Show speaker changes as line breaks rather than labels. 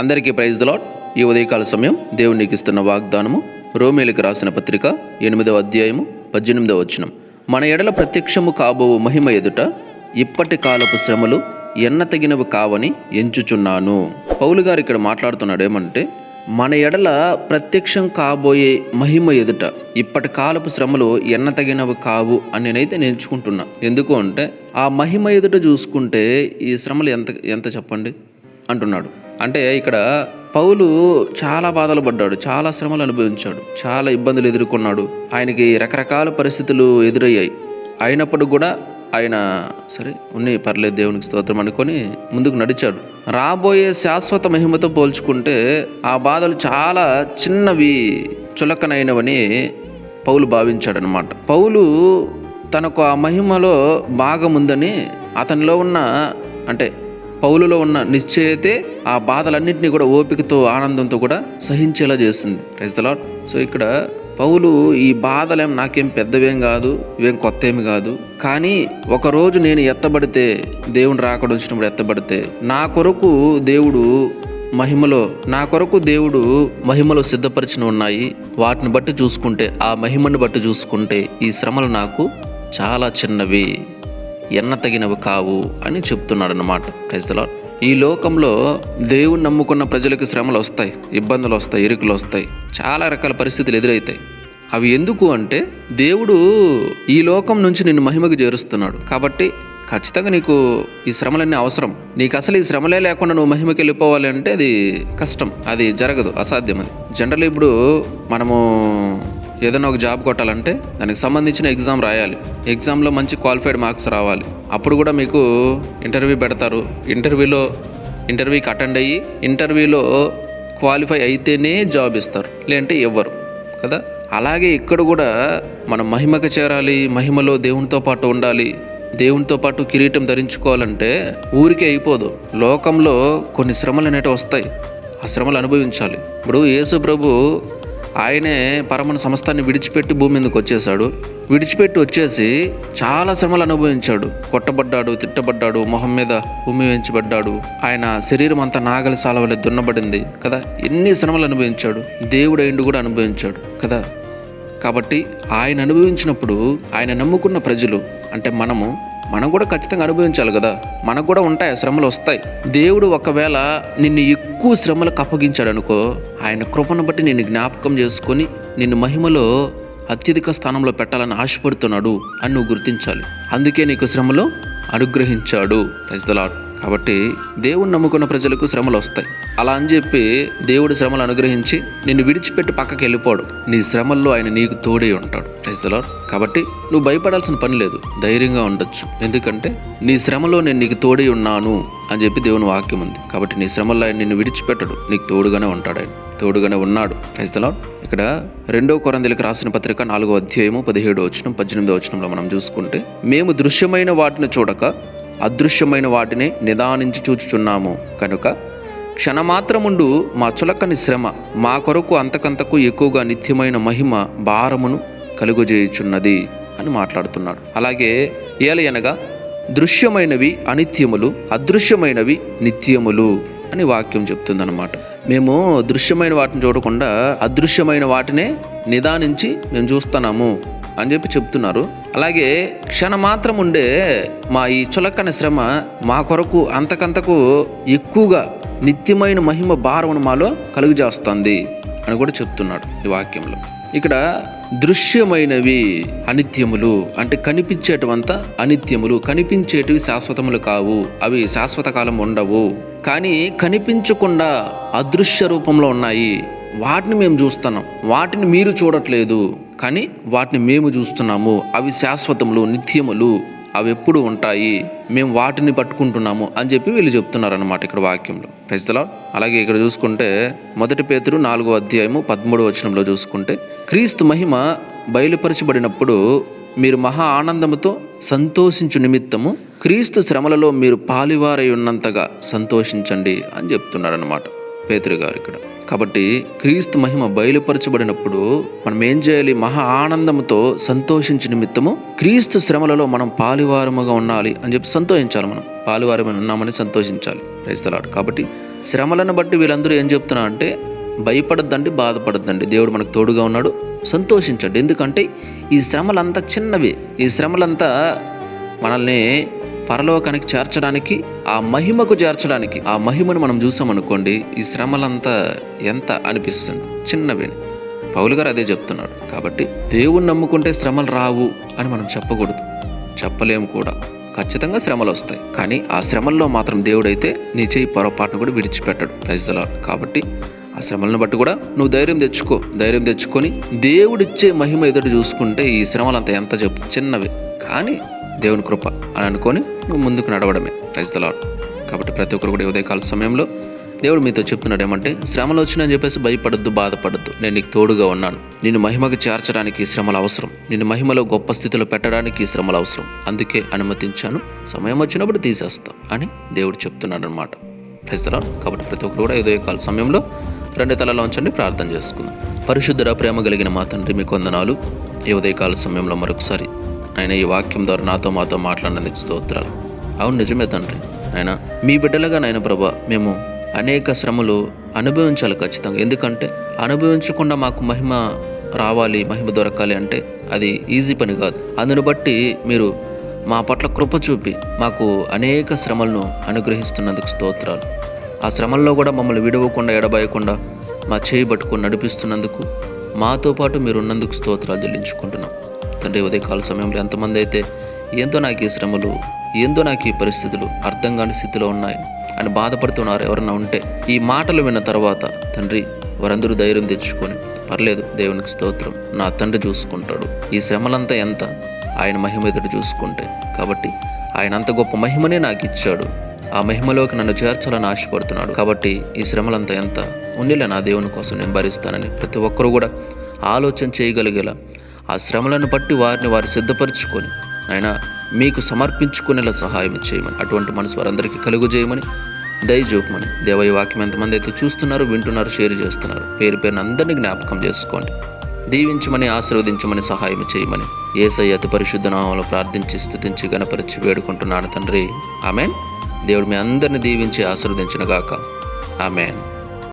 అందరికీ ప్రైజ్ దలాట్ ఈ ఉదయకాల సమయం దేవునికి ఇస్తున్న వాగ్దానము రోమేలికి రాసిన పత్రిక ఎనిమిదవ అధ్యాయము పద్దెనిమిదవ వచనం. మన ఎడల ప్రత్యక్షము కాబో మహిమ ఎదుట ఇప్పటి కాలపు శ్రమలు ఎన్న తగినవి కావని ఎంచుచున్నాను. పౌలు గారు ఇక్కడ మాట్లాడుతున్నాడు ఏమంటే మన ఎడల ప్రత్యక్షం కాబోయే మహిమ ఎదుట ఇప్పటి కాలపు శ్రమలు ఎన్నతగినవి కావు అని నేనైతే నేర్చుకుంటున్నా. ఎందుకు అంటే ఆ మహిమ ఎదుట చూసుకుంటే ఈ శ్రమలు ఎంత ఎంత చెప్పండి? అంటున్నాడు. అంటే ఇక్కడ పౌలు చాలా బాధలు పడ్డాడు చాలా శ్రమలు అనుభవించాడు చాలా ఇబ్బందులు ఎదుర్కొన్నాడు. ఆయనకి రకరకాల పరిస్థితులు ఎదురయ్యాయి. అయినప్పుడు కూడా ఆయన సరే ఉన్నాయి పర్లేదు దేవునికి స్తోత్రం అనుకొని ముందుకు నడిచాడు. రాబోయే శాశ్వత మహిమతో పోల్చుకుంటే ఆ బాధలు చాలా చిన్నవి చులకనైనవని పౌలు భావించాడనమాట పౌలు తనకు ఆ మహిమలో భాగముందని అతనిలో ఉన్న అంటే పౌలులో ఉన్న నిశ్చయతే ఆ బాధలన్నింటినీ కూడా ఓపికతో ఆనందంతో కూడా సహించేలా చేస్తుంది. లాట్ సో ఇక్కడ పౌలు ఈ బాధలేం నాకేం పెద్దవేం కాదు ఇవేం కొత్త ఏమి కాదు. కానీ ఒకరోజు నేను ఎత్తబడితే దేవుని రాకడ వచ్చినప్పుడు ఎత్తబడితే నా కొరకు దేవుడు మహిమలో నా కొరకు దేవుడు మహిమలో సిద్ధపరిచిన ఉన్నాయి. వాటిని బట్టి చూసుకుంటే ఆ మహిమను బట్టి చూసుకుంటే ఈ శ్రమలు నాకు చాలా చిన్నవి. ఎన్న తగినవి కావు అని చెప్తున్నాడు అన్నమాట క్రైస్తలో ఈ లోకంలో దేవుని నమ్ముకున్న ప్రజలకు శ్రమలు వస్తాయి ఇబ్బందులు వస్తాయి ఇరుకులు వస్తాయి. చాలా రకాల పరిస్థితులు ఎదురవుతాయి అవి ఎందుకు అంటే దేవుడు ఈ లోకం నుంచి నిన్ను మహిమకు చేరుస్తున్నాడు. కాబట్టి ఖచ్చితంగా నీకు ఈ శ్రమలన్నీ అవసరం. నీకు అసలు ఈ శ్రమలే లేకుండా నువ్వు మహిమకి వెళ్ళిపోవాలి అంటే అది కష్టం అది జరగదు అసాధ్యం అది. జనరల్ ఇప్పుడు మనము ఏదైనా ఒక జాబ్ కొట్టాలంటే దానికి సంబంధించిన ఎగ్జామ్ రాయాలి. ఎగ్జామ్లో మంచి క్వాలిఫైడ్ మార్క్స్ రావాలి. అప్పుడు కూడా మీకు ఇంటర్వ్యూ పెడతారు. ఇంటర్వ్యూలో ఇంటర్వ్యూకి అటెండ్ అయ్యి ఇంటర్వ్యూలో క్వాలిఫై అయితేనే జాబ్ ఇస్తారు. లేదంటే ఇవ్వరు కదా? అలాగే ఇక్కడ కూడా మనం మహిమకు చేరాలి మహిమలో దేవునితో పాటు ఉండాలి దేవునితో పాటు కిరీటం ధరించుకోవాలంటే ఊరికే అయిపోదు. లోకంలో కొన్ని శ్రమలు అనేవి వస్తాయి. ఆ శ్రమలు అనుభవించాలి. ఇప్పుడు యేసు ప్రభు ఆయనే పరమన సంస్థాన్ని విడిచిపెట్టి భూమి మీదకి వచ్చేసాడు విడిచిపెట్టి వచ్చేసి చాలా శ్రమలు అనుభవించాడు. కొట్టబడ్డాడు తిట్టబడ్డాడు మొహం మీద భూమి వేయించబడ్డాడు. ఆయన శరీరం అంతా నాగలి సాలవలే దున్నబడింది కదా? ఎన్ని శ్రమలు అనుభవించాడు? దేవుడు అయిండు కూడా అనుభవించాడు కదా? కాబట్టి ఆయన అనుభవించినప్పుడు ఆయన నమ్ముకున్న ప్రజలు అంటే మనము మనం కూడా ఖచ్చితంగా అనుభవించాలి కదా. మనకు కూడా ఉంటాయి ఆ శ్రమలు వస్తాయి. దేవుడు ఒకవేళ నిన్ను ఎక్కువ శ్రమలకు అప్పగించాడు అనుకో ఆయన కృపను బట్టి నిన్ను జ్ఞాపకం చేసుకొని నిన్ను మహిమలో అత్యధిక స్థానంలో పెట్టాలని ఆశపడుతున్నాడు అని నువ్వు గుర్తించాలి. అందుకే నీకు శ్రమలో అనుగ్రహించాడు. లాడ్ కాబట్టి దేవుణ్ణి నమ్ముకున్న ప్రజలకు శ్రమలు వస్తాయి. అలా అని చెప్పి దేవుడు శ్రమలు అనుగ్రహించి నిన్ను విడిచిపెట్టి పక్కకి వెళ్ళిపోడు. నీ శ్రమల్లో ఆయన నీకు తోడే ఉంటాడు. లాడ్ కాబట్టి నువ్వు భయపడాల్సిన పని లేదు. ధైర్యంగా ఉండొచ్చు. ఎందుకంటే నీ శ్రమలో నేను నీకు తోడే ఉన్నాను అని చెప్పి దేవుని వాక్యం ఉంది. కాబట్టి నీ శ్రమల్లో ఆయన నిన్ను విడిచిపెట్టడు. నీకు తోడుగానే ఉంటాడు ఆయన. తోడుగానే ఉన్నాడు. లాడ్ ఇక్కడ రెండో కొరందలకు రాసిన పత్రిక నాలుగో అధ్యాయము పదిహేడు వచనం పద్దెనిమిదో వచనంలో మనం చూసుకుంటే మేము దృశ్యమైన వాటిని చూడక అదృశ్యమైన వాటిని నిదానించి చూచుచున్నాము. కనుక క్షణమాత్రముండు మా చులకని శ్రమ మా కొరకు అంతకంతకు ఎక్కువగా నిత్యమైన మహిమ భారమును కలుగజేయుచున్నది అని మాట్లాడుతున్నాడు. అలాగే ఏలయనగా దృశ్యమైనవి అనిత్యములు అదృశ్యమైనవి నిత్యములు అని వాక్యం చెప్తుందన్నమాట. మేము దృశ్యమైన వాటిని చూడకుండా అదృశ్యమైన వాటినే నిదానించి మేము చూస్తున్నాము అని చెప్పి చెప్తున్నారు. అలాగే క్షణమాత్రం ఉండే మా ఈ చులకన శ్రమ మా కొరకు అంతకంతకు ఎక్కువగా నిత్యమైన మహిమ భారమును మాలో కలుగజేస్తుంది అని కూడా చెప్తున్నాడు ఈ వాక్యంలో. ఇక్కడ దృశ్యమైనవి అనిత్యములు అంటే కనిపించేటివంతా అనిత్యములు కనిపించేటివి శాశ్వతములు కావు అవి శాశ్వత కాలం ఉండవు. కానీ కనిపించకుండా అదృశ్య రూపంలో ఉన్నాయి. వాటిని మేము చూస్తున్నాం. వాటిని మీరు చూడట్లేదు. కానీ వాటిని మేము చూస్తున్నాము. అవి శాశ్వతములు నిత్యములు. అవి ఎప్పుడు ఉంటాయి? మేము వాటిని పట్టుకుంటున్నాము అని చెప్పి వీళ్ళు చెప్తున్నారు అనమాట ఇక్కడ వాక్యంలో. ప్రజల అలాగే ఇక్కడ చూసుకుంటే మొదటి పేతురు నాలుగో అధ్యాయము పదమూడు వచనంలో చూసుకుంటే క్రీస్తు మహిమ బయలుపరచబడినప్పుడు మీరు మహా ఆనందముతో సంతోషించు నిమిత్తము క్రీస్తు శ్రమలలో మీరు పాలివారై ఉన్నంతగా సంతోషించండి అని చెప్తున్నారు అనమాట పేతురు గారు ఇక్కడ. కాబట్టి క్రీస్తు మహిమ బయలుపరచబడినప్పుడు మనం ఏం చేయాలి? మహా ఆనందంతో సంతోషించి నిమిత్తము క్రీస్తు శ్రమలలో మనం పాలివారముగా ఉండాలి అని చెప్పి సంతోషించాలి మనం. పాలివారమైన ఉన్నామని సంతోషించాలి. క్రైస్తలాడు కాబట్టి శ్రమలను బట్టి వీళ్ళందరూ ఏం చెప్తున్నా అంటే భయపడద్దండి బాధపడద్దండి. దేవుడు మనకు తోడుగా ఉన్నాడు. సంతోషించండి. ఎందుకంటే ఈ శ్రమలంతా చిన్నవి. ఈ శ్రమలంతా మనల్ని పరలోకానికి చేర్చడానికి ఆ మహిమకు చేర్చడానికి ఆ మహిమను మనం చూసామనుకోండి ఈ శ్రమలంతా ఎంత అనిపిస్తుంది? చిన్నవి పౌలు గారు అదే చెప్తున్నాడు కాబట్టి దేవుణ్ణి నమ్ముకుంటే శ్రమలు రావు అని మనం చెప్పకూడదు. చెప్పలేము కూడా. ఖచ్చితంగా శ్రమలు వస్తాయి. కానీ ఆ శ్రమల్లో మాత్రం దేవుడైతే నీ చేయి పొరపాటును కూడా విడిచిపెట్టాడు. ప్రజల కాబట్టి ఆ శ్రమలను బట్టి కూడా నువ్వు ధైర్యం తెచ్చుకో. ధైర్యం తెచ్చుకొని దేవుడిచ్చే మహిమ ఎదుటి చూసుకుంటే ఈ శ్రమలంతా ఎంత చెప్పు. చిన్నవి. కానీ దేవుని కృప అని అనుకొని నువ్వు ముందుకు నడవడమే. ప్రైజ్లా కాబట్టి ప్రతి ఒక్కరు కూడా ఉదయకాల సమయంలో దేవుడు మీతో చెప్తున్నాడు ఏమంటే శ్రమలు వచ్చినాయని చెప్పేసి భయపడద్దు బాధపడద్దు. నేను నీకు తోడుగా ఉన్నాను. నిన్ను మహిమకు చేర్చడానికి శ్రమలు అవసరం. నిన్ను మహిమలో గొప్ప స్థితిలో పెట్టడానికి శ్రమలు అవసరం. అందుకే అనుమతించాను. సమయం వచ్చినప్పుడు తీసేస్తా అని దేవుడు చెప్తున్నాడు అనమాట ప్రజలా కాబట్టి ప్రతి ఒక్కరు కూడా ఉదయకాల సమయంలో రెండు తలలో ఉంచండి ప్రార్థన చేసుకుందాం. పరిశుద్ధర ప్రేమ కలిగిన మా తండ్రి మీ కొందనాలు. ఈ ఉదయకాల సమయంలో మరొకసారి ఆయన ఈ వాక్యం ద్వారా నాతో మాతో మాట్లాడినందుకు స్తోత్రాలు. అవును నిజమే తండ్రి. ఆయన మీ బిడ్డలుగా నాయన ప్రభా మేము అనేక శ్రమలు అనుభవించాలి ఖచ్చితంగా. ఎందుకంటే అనుభవించకుండా మాకు మహిమ రావాలి మహిమ దొరకాలి అంటే అది ఈజీ పని కాదు. అందును బట్టి మీరు మా పట్ల కృప చూపి మాకు అనేక శ్రమలను అనుగ్రహిస్తున్నందుకు స్తోత్రాలు. ఆ శ్రమల్లో కూడా మమ్మల్ని విడవకుండా ఎడబాయకుండా మా చేయి పట్టుకొని నడిపిస్తున్నందుకు మాతో పాటు మీరు ఉన్నందుకు స్తోత్రాలు చెల్లించుకుంటున్నాం. తండ్రి ఉదయకాల సమయంలో ఎంతమంది అయితే ఏందో నాకు ఈ శ్రమలు ఏందో నాకు ఈ పరిస్థితులు అర్థం కాని స్థితిలో ఉన్నాయి అని బాధపడుతున్నారు ఎవరైనా ఉంటే ఈ మాటలు విన్న తర్వాత తండ్రి వారందరూ ధైర్యం తెచ్చుకొని పర్లేదు దేవునికి స్తోత్రం నా తండ్రి చూసుకుంటాడు. ఈ శ్రమలంతా ఎంత? ఆయన మహిమ ఎదుట చూసుకుంటే. కాబట్టి ఆయన అంత గొప్ప మహిమనే నాకు ఇచ్చాడు. ఆ మహిమలోకి నన్ను చేర్చాలని ఆశపడుతున్నాడు. కాబట్టి ఈ శ్రమలంతా ఎంత? ఉండిలే నా దేవుని కోసం నేను భరిస్తానని ప్రతి ఒక్కరూ కూడా ఆలోచన చేయగలిగేలా ఆ శ్రమలను బట్టి వారిని వారు సిద్ధపరచుకొని ఆయన మీకు సమర్పించుకునేలా సహాయం చేయమని అటువంటి మనసు వారందరికీ కలుగు చేయమని దయచూపమని దేవయ్య వాక్యం ఎంతమంది అయితే చూస్తున్నారు వింటున్నారు షేర్ చేస్తున్నారు పేరు పేరున అందరినీ జ్ఞాపకం చేసుకోండి. దీవించమని ఆశీర్వదించమని సహాయం చేయమని ఏసై అతి పరిశుద్ధ నామంలో ప్రార్థించి స్థుతించి గణపరిచి వేడుకుంటున్నాను తండ్రి. ఆమెన్. దేవుడు మీ అందరిని దీవించి ఆశీర్వదించినగాక ఆమెన్.